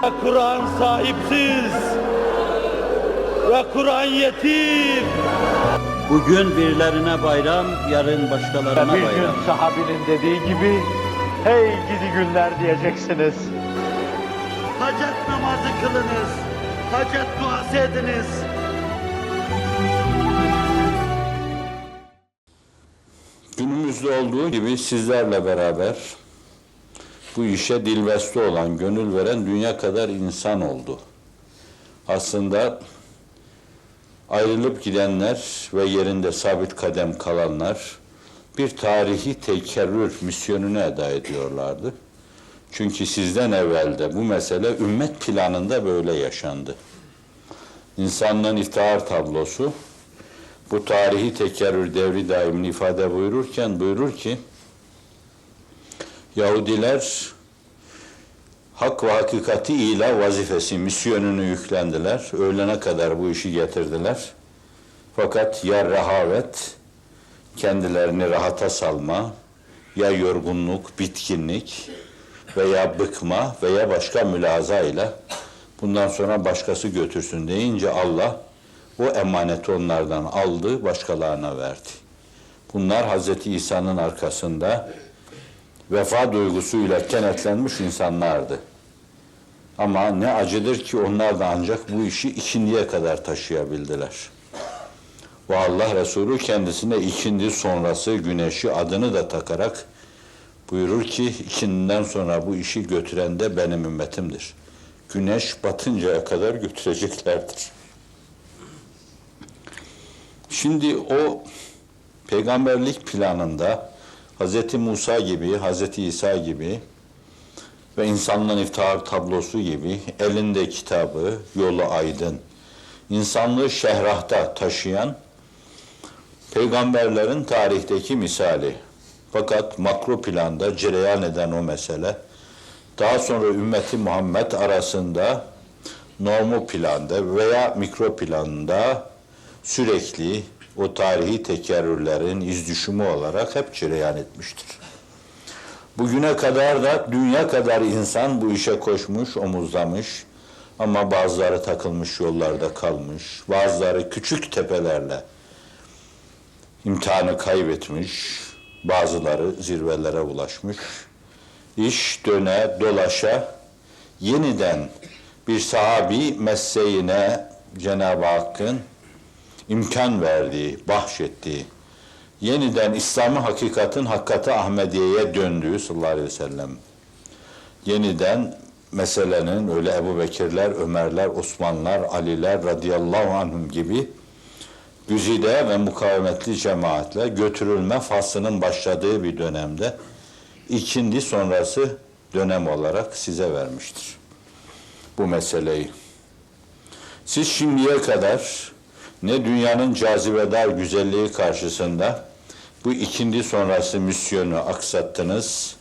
Kur'an sahipsiz ve Kur'an yetim. Bugün birilerine bayram, yarın başkalarına Bir gün bayram. sahabinin dediği gibi hey gidi günler diyeceksiniz. Hacet namazı kılınız. Hacet duası ediniz. Günümüzde olduğu gibi sizlerle beraber bu işe dilbeste olan, gönül veren dünya kadar insan oldu. Aslında ayrılıp gidenler ve yerinde sabit kadem kalanlar bir tarihi tekerrür misyonunu eda ediyorlardı. Çünkü sizden evvelde bu mesele ümmet planında böyle yaşandı. İnsanlığın iftihar tablosu bu tarihi tekerrür devri daimini ifade buyururken buyurur ki Yahudiler hak ve hakikati ila vazifesi, misyonunu yüklendiler. Öğlene kadar bu işi getirdiler. Fakat ya rehavet, kendilerini rahata salma, ya yorgunluk, bitkinlik veya bıkma veya başka mülaza ile bundan sonra başkası götürsün deyince Allah o emaneti onlardan aldı, başkalarına verdi. Bunlar Hazreti İsa'nın arkasında vefa duygusuyla kenetlenmiş insanlardı. Ama ne acıdır ki onlar da ancak bu işi ikindiye kadar taşıyabildiler. Ve Allah Resulü kendisine ikindi sonrası güneşi adını da takarak buyurur ki ikinden sonra bu işi götüren de benim ümmetimdir. Güneş batıncaya kadar götüreceklerdir. Şimdi o peygamberlik planında Hz. Musa gibi, Hz. İsa gibi ve insanlığın iftihar tablosu gibi elinde kitabı, yolu aydın, insanlığı şehrahta taşıyan peygamberlerin tarihteki misali. Fakat makro planda cereyan eden o mesele, daha sonra ümmeti Muhammed arasında normu planda veya mikro planda sürekli o tarihi tekerrürlerin iz düşümü olarak hep cereyan etmiştir. Bugüne kadar da dünya kadar insan bu işe koşmuş, omuzlamış ama bazıları takılmış yollarda kalmış, bazıları küçük tepelerle imtihanı kaybetmiş, bazıları zirvelere ulaşmış. İş döne dolaşa yeniden bir sahabi mesleğine Cenab-ı Hakk'ın imkan verdiği, bahşettiği, yeniden İslam'ı hakikatin hakkati Ahmediye'ye döndüğü sallallahu aleyhi ve sellem, yeniden meselenin öyle Ebu Bekirler, Ömerler, Osmanlar, Aliler radıyallahu anhum gibi güzide ve mukavemetli cemaatle götürülme faslının başladığı bir dönemde ikindi sonrası dönem olarak size vermiştir bu meseleyi. Siz şimdiye kadar ne dünyanın cazibedar güzelliği karşısında bu ikindi sonrası misyonu aksattınız,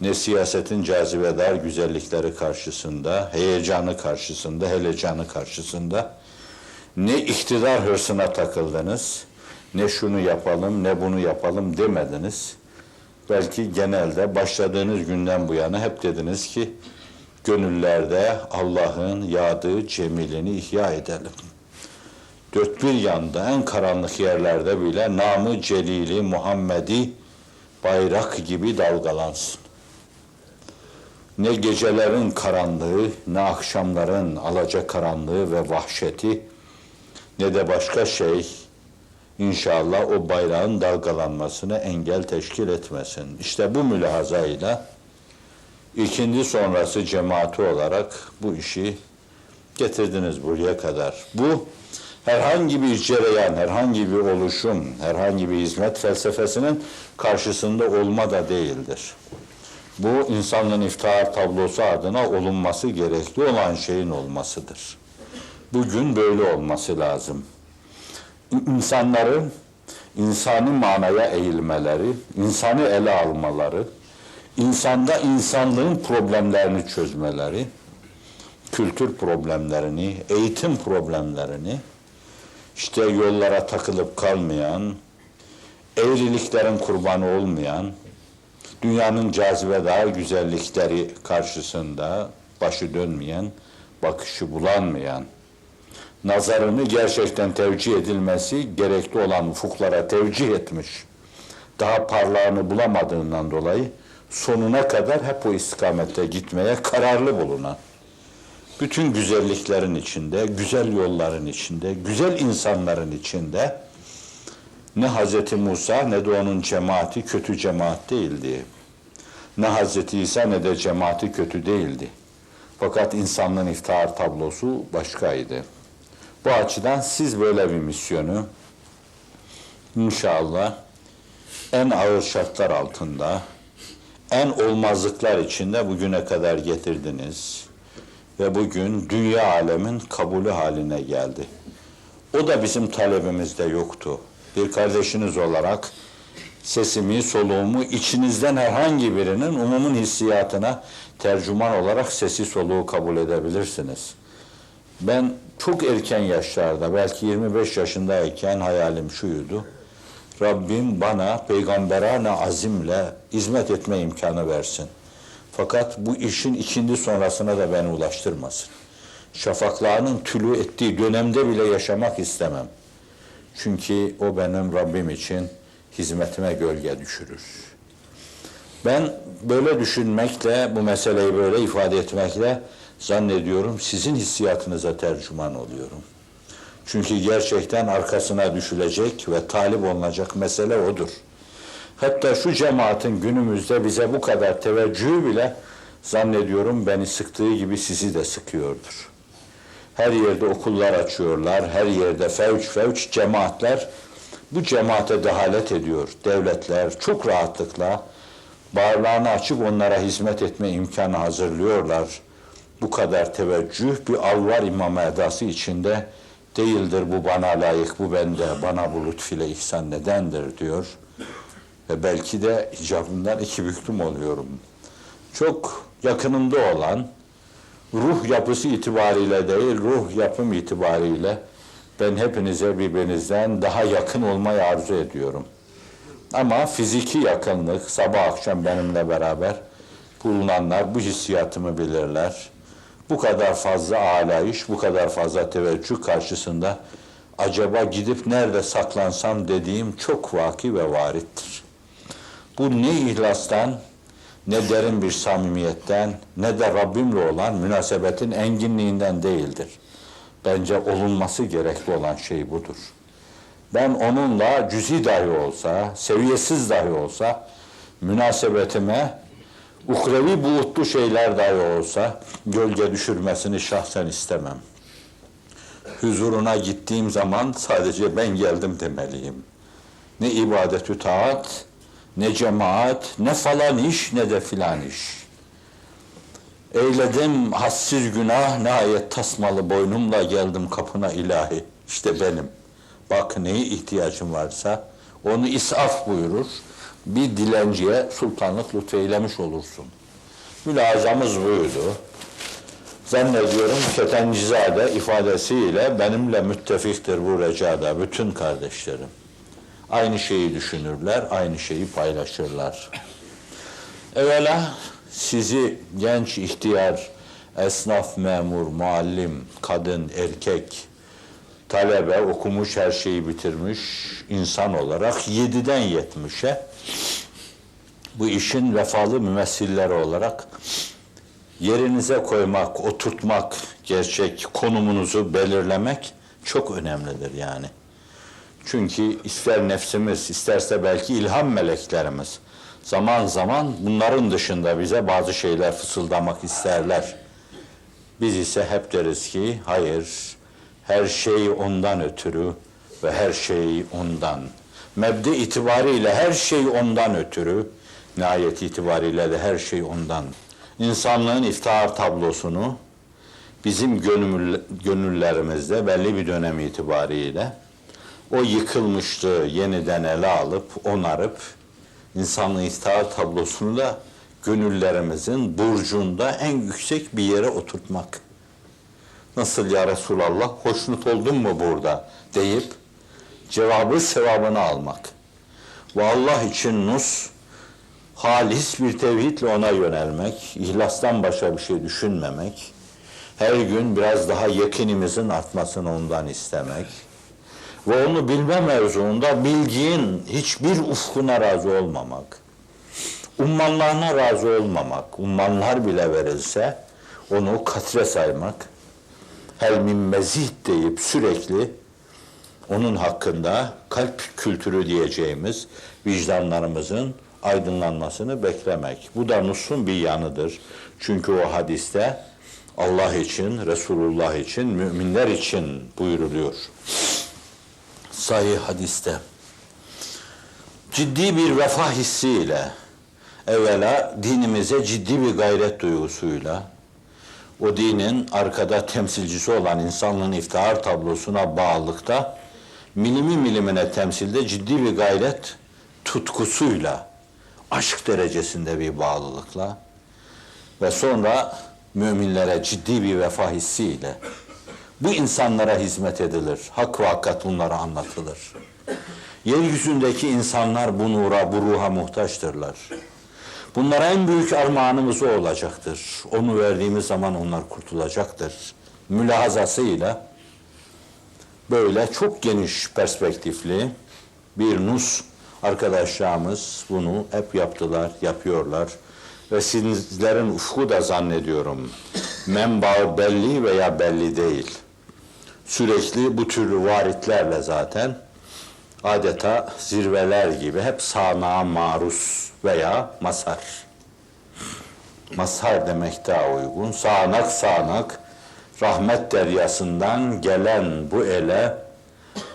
ne siyasetin cazibedar güzellikleri karşısında, heyecanı karşısında, helecanı karşısında, ne iktidar hırsına takıldınız, ne şunu yapalım, ne bunu yapalım demediniz. Belki genelde başladığınız günden bu yana hep dediniz ki, gönüllerde Allah'ın yağdığı cemilini ihya edelim dört bir yanda en karanlık yerlerde bile namı celili Muhammed'i bayrak gibi dalgalansın. Ne gecelerin karanlığı, ne akşamların alaca karanlığı ve vahşeti, ne de başka şey inşallah o bayrağın dalgalanmasına engel teşkil etmesin. İşte bu mülahazayla ikindi sonrası cemaati olarak bu işi getirdiniz buraya kadar. Bu herhangi bir cereyan, herhangi bir oluşum, herhangi bir hizmet felsefesinin karşısında olma da değildir. Bu insanlığın iftihar tablosu adına olunması gerekli olan şeyin olmasıdır. Bugün böyle olması lazım. İnsanların insani manaya eğilmeleri, insanı ele almaları, insanda insanlığın problemlerini çözmeleri, kültür problemlerini, eğitim problemlerini, işte yollara takılıp kalmayan, eğriliklerin kurbanı olmayan, dünyanın cazibedar güzellikleri karşısında başı dönmeyen, bakışı bulanmayan, nazarını gerçekten tevcih edilmesi gerekli olan ufuklara tevcih etmiş. Daha parlağını bulamadığından dolayı sonuna kadar hep o istikamette gitmeye kararlı bulunan, bütün güzelliklerin içinde, güzel yolların içinde, güzel insanların içinde ne Hazreti Musa ne de onun cemaati kötü cemaat değildi. Ne Hazreti İsa ne de cemaati kötü değildi. Fakat insanlığın iftihar tablosu başkaydı. Bu açıdan siz böyle bir misyonu inşallah en ağır şartlar altında, en olmazlıklar içinde bugüne kadar getirdiniz. Ve bugün dünya alemin kabulü haline geldi. O da bizim talebimizde yoktu. Bir kardeşiniz olarak sesimi, soluğumu içinizden herhangi birinin umumun hissiyatına tercüman olarak sesi soluğu kabul edebilirsiniz. Ben çok erken yaşlarda, belki 25 yaşındayken hayalim şuydu. Rabbim bana peygamberane azimle hizmet etme imkanı versin. Fakat bu işin ikindi sonrasına da beni ulaştırmasın. Şafaklarının tülü ettiği dönemde bile yaşamak istemem. Çünkü o benim Rabbim için hizmetime gölge düşürür. Ben böyle düşünmekle, bu meseleyi böyle ifade etmekle zannediyorum sizin hissiyatınıza tercüman oluyorum. Çünkü gerçekten arkasına düşülecek ve talip olunacak mesele odur. Hatta şu cemaatin günümüzde bize bu kadar teveccühü bile zannediyorum beni sıktığı gibi sizi de sıkıyordur. Her yerde okullar açıyorlar, her yerde fevç fevç cemaatler bu cemaate dehalet ediyor. Devletler çok rahatlıkla bağırlarını açıp onlara hizmet etme imkanı hazırlıyorlar. Bu kadar teveccüh bir alvar imam edası içinde değildir bu bana layık, bu bende, bana bu lütfüyle ihsan nedendir diyor. Ve belki de icabından iki büklüm oluyorum. Çok yakınımda olan, ruh yapısı itibariyle değil, ruh yapım itibariyle ben hepinize birbirinizden daha yakın olmayı arzu ediyorum. Ama fiziki yakınlık, sabah akşam benimle beraber bulunanlar bu hissiyatımı bilirler. Bu kadar fazla alayış, bu kadar fazla teveccüh karşısında acaba gidip nerede saklansam dediğim çok vaki ve varittir. Bu ne ihlastan, ne derin bir samimiyetten, ne de Rabbimle olan münasebetin enginliğinden değildir. Bence olunması gerekli olan şey budur. Ben onunla cüzi dahi olsa, seviyesiz dahi olsa, münasebetime ukrevi buğutlu şeyler dahi olsa gölge düşürmesini şahsen istemem. Huzuruna gittiğim zaman sadece ben geldim demeliyim. Ne ibadetü taat, ne cemaat, ne falan iş, ne de filan iş. Eyledim hassiz günah, nihayet tasmalı boynumla geldim kapına ilahi. İşte benim. Bak neye ihtiyacım varsa onu isaf buyurur. Bir dilenciye sultanlık lütfeylemiş olursun. Mülazamız buydu. Zannediyorum Ketencizade ifadesiyle benimle müttefiktir bu recada bütün kardeşlerim. Aynı şeyi düşünürler, aynı şeyi paylaşırlar. Evvela sizi genç, ihtiyar, esnaf, memur, muallim, kadın, erkek, talebe, okumuş, her şeyi bitirmiş insan olarak yediden yetmişe bu işin vefalı mümessilleri olarak yerinize koymak, oturtmak, gerçek konumunuzu belirlemek çok önemlidir yani. Çünkü ister nefsimiz, isterse belki ilham meleklerimiz zaman zaman bunların dışında bize bazı şeyler fısıldamak isterler. Biz ise hep deriz ki hayır, her şey ondan ötürü ve her şey ondan. Mebde itibariyle her şey ondan ötürü, nihayet itibariyle de her şey ondan. İnsanlığın iftihar tablosunu bizim gönül, gönüllerimizde belli bir dönem itibariyle o yıkılmışlığı yeniden ele alıp onarıp insanlığın iftihar tablosunu da gönüllerimizin burcunda en yüksek bir yere oturtmak. Nasıl ya Resulallah hoşnut oldun mu burada deyip cevabı sevabını almak. Ve Allah için nus halis bir tevhidle ona yönelmek, ihlastan başka bir şey düşünmemek, her gün biraz daha yakinimizin artmasını ondan istemek ve onu bilme mevzuunda bilginin hiçbir ufkuna razı olmamak, ummanlarına razı olmamak, ummanlar bile verilse onu katre saymak, hel min mezid deyip sürekli onun hakkında kalp kültürü diyeceğimiz vicdanlarımızın aydınlanmasını beklemek. Bu da Nusun bir yanıdır. Çünkü o hadiste Allah için, Resulullah için, müminler için buyuruluyor. Sahih hadiste. Ciddi bir vefa hissiyle, evvela dinimize ciddi bir gayret duygusuyla, o dinin arkada temsilcisi olan insanlığın iftihar tablosuna bağlılıkta milimi milimine temsilde ciddi bir gayret tutkusuyla, aşk derecesinde bir bağlılıkla ve sonra müminlere ciddi bir vefa hissiyle bu insanlara hizmet edilir. Hak ve hakikat bunlara anlatılır. Yeryüzündeki insanlar bu nura, bu ruha muhtaçtırlar. Bunlara en büyük armağanımız o olacaktır. Onu verdiğimiz zaman onlar kurtulacaktır. Mülahazasıyla böyle çok geniş perspektifli bir nus arkadaşlarımız bunu hep yaptılar, yapıyorlar. Ve sizlerin ufku da zannediyorum menbaı belli veya belli değil. Sürekli bu tür varitlerle zaten adeta zirveler gibi hep sanağa maruz veya masar. Masar demek daha uygun. Sağanak sağanak rahmet deryasından gelen bu ele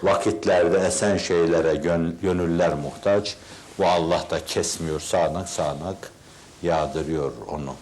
vakitlerde esen şeylere gön- gönüller muhtaç. Bu Allah da kesmiyor sağanak sağanak yağdırıyor onu.